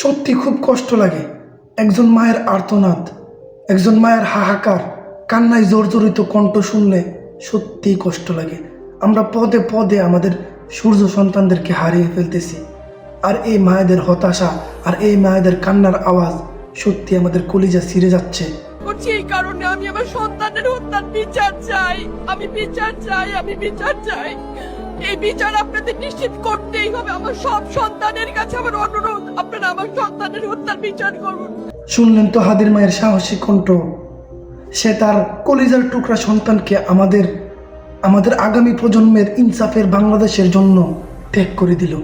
সত্যি খুব কষ্ট লাগে। একজন মায়ের আর্তনাদ, একজন মায়ের হাহাকার, কান্নায় জর্জরিত কণ্ঠ শুনলে সত্যিই কষ্ট লাগে। আমরা পদে পদে আমাদের সূর্য সন্তানদেরকে হারিয়ে ফেলতেছি। আর এই মায়েদের হতাশা আর এই মায়েদের কান্নার আওয়াজ সত্যি আমাদের কলিজা ছিঁড়ে যাচ্ছে। এই কারণে আমি আমার সন্তানের হত্যার বিচার চাই। আমি বিচার চাই, আমি বিচার চাই। এই বিচার আপনাদের নিশ্চিত করতেই হবে। আমার সব সন্তানের কাছে আমার অনুরোধ, আপনারা আমার সন্তানের হত্যার বিচার করুন। শুনলেন তো হাদির মায়ের সাহসী কণ্ঠ? সে তার কলিজার টুকরা সন্তানকে আমাদের আমাদের আগামী প্রজন্মের ইনসাফের বাংলাদেশের জন্য ত্যাগ করে দিল।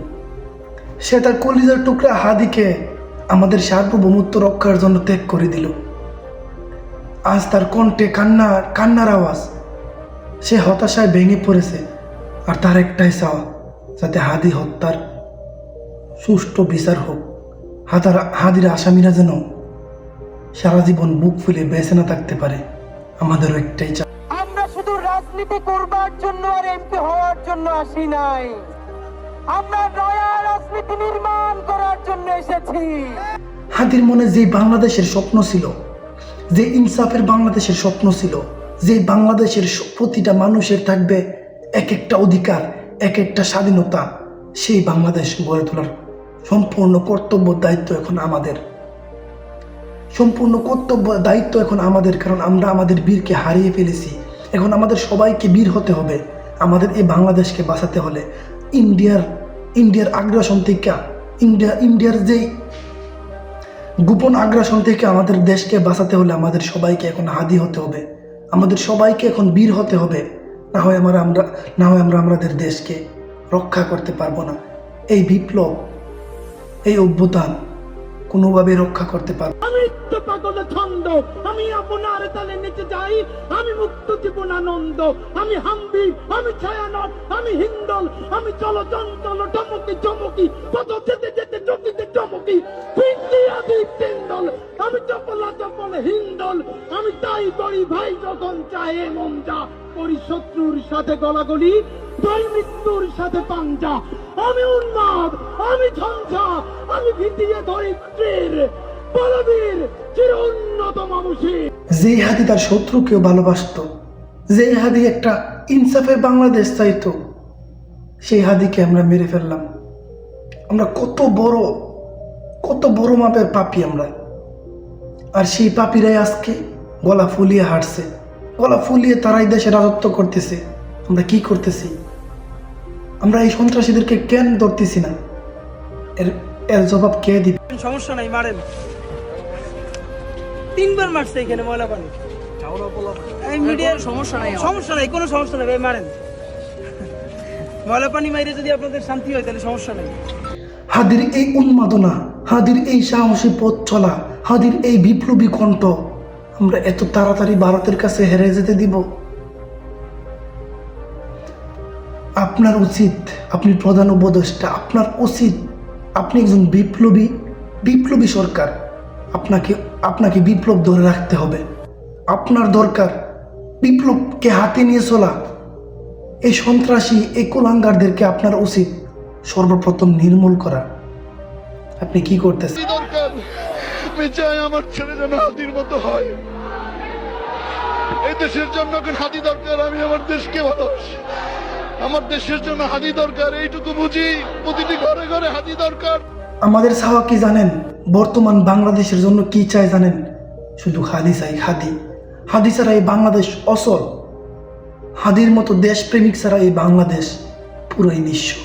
সে তার কলিজার টুকরা হাদিকে আমাদের সার্বভৌমত্ব রক্ষার জন্য ত্যাগ করে দিল। আজ তার কণ্ঠে কান্না, কান্নার আওয়াজ। সে হতাশায় ভেঙে পড়েছে। আর তার একটাই চাওয়া যাতে হাদি হত্যার সুষ্ঠু বিচার হোক। হাতার হাদির আসামিরা যেন সারা জীবন বুক ফুলে বেঁচে না থাকতে পারে আমাদেরও একটাই চাওয়া। আমরা শুধু রাজনীতি করবার জন্য আর এমপি হওয়ার জন্য আসি নাই। আমরা নয়া রাজনীতি নির্মাণ করার জন্য এসেছি। হাদির মনে যে বাংলাদেশের স্বপ্ন ছিল যে ইনসাফের বাংলাদেশের স্বপ্ন ছিল যে বাংলাদেশের প্রতিটা মানুষের থাকবে এক একটা অধিকার এক একটা স্বাধীনতা সেই বাংলাদেশ গড়ে তোলার সম্পূর্ণ কর্তব্য দায়িত্ব এখন আমাদের। সম্পূর্ণ কর্তব্য দায়িত্ব এখন আমাদের, কারণ আমরা আমাদের বীরকে হারিয়ে ফেলেছি। এখন আমাদের সবাইকে বীর হতে হবে। আমাদের এই বাংলাদেশকে বাঁচাতে হলে ইন্ডিয়ার ইন্ডিয়ার আগ্রাসন থেকে, ইন্ডিয়া, ইন্ডিয়ার যেই গোপন আগ্রাসন থেকে আমাদের দেশকে বাঁচাতে হলে আমাদের সবাইকে এখন হাদি হতে হবে। আমাদের সবাইকে এখন বীর হতে হবে। না হয় আমরা আমরা, না হয় আমরা আমাদের দেশকে রক্ষা করতে পারব না। এই বিপ্লব, এই অভ্যুত্থান কোনোভাবে রক্ষা করতে পারব আমি তো পাগল ছন্দ, আমি আপনার তালে নিচে যাই, আমি মুক্ত জীবন আনন্দ, আমি হাম্বি, আমি ছায়ানট, আমি হিন্দল, আমি চলো চঞ্চল টমকি চমকি, পথ যেতে যেতে চকিতে চমকি পিঙ্কি আদি তিন্দল আমি চপলা চপল হিন্দল। আমি তাই করি ভাই, যখন চাহে মন যা করি শত্রুর সাথে গলাগলি তাই মৃত্যুর সাথে পাঞ্জা। আমি উন্মাদ, আমি ঝঞ্ঝা আমি ভিতিয়ে ধরি তীর বলবীর চির উন্নত মানুষের। যেই হাদি তার শত্রুকেও ভালোবাসতো, যেই হাদি একটা ইনসাফের বাংলাদেশ চাইতো, সেই হাদিকে আমরা মেরে ফেললাম। আমরা কত বড় কত বড় মাপের পাপি আমরা। আর সেই পাপিরাই আজকে গলা ফুলিয়ে হাঁটছে। গলা ফুলিয়ে তারাই দেশে রাজত্ব করতেছে। আমরা কি করতেছি? আমরা এই সন্ত্রাসীদেরকে কেন ধরতেছি না? এর এর জবাব কে দিবে? সমস্যা নাই মারেন। তিনবার মারছে এখানে ময়লা পানি। এই মিডিয়ার সমস্যা নাই। সমস্যা নাই কোনো সমস্যা নাই ভাই মারেন। ময়লা পানি মাইরে যদি আপনাদের শান্তি হয় তাহলে সমস্যা নাই। হাদির এই উন্মাদনা হাদির এই সাহসী পথ চলা হাদির এই বিপ্লবী কণ্ঠ আমরা এত তাড়াতাড়ি ভারতের কাছে হেরে যেতে দিব? আপনার উচিত, আপনি প্রধান উপদেষ্টা, আপনার উচিত, আপনি একজন বিপ্লবী বিপ্লবী সরকার, আপনাকে আপনাকে বিপ্লব ধরে রাখতে হবে। আপনার দরকার বিপ্লবকে হাতে নিয়ে চলা। এই সন্ত্রাসী, এই কুলাঙ্গারদেরকে আপনার উচিত সর্বপ্রথম নির্মূল করা। আপনি কি করতেছেন? আমি চাই আমার ছেলে যেন হাতির মতো হয়। এই দেশের জন্য এখন হাতি দরকার আমি আমার দেশকে ভালোবাসি। আমার দেশের জন্য হাতি দরকার এইটুকু বুঝি। প্রতিটি ঘরে ঘরে হাতি দরকার। আমাদের চাওয়া কি জানেন? বর্তমান বাংলাদেশের জন্য কি চাই জানেন? শুধু হাদি চাই হাদি। হাদি ছাড়া এই বাংলাদেশ অসল। হাদির মতো দেশপ্রেমিক ছাড়া এই বাংলাদেশ পুরোই নিঃস্ব।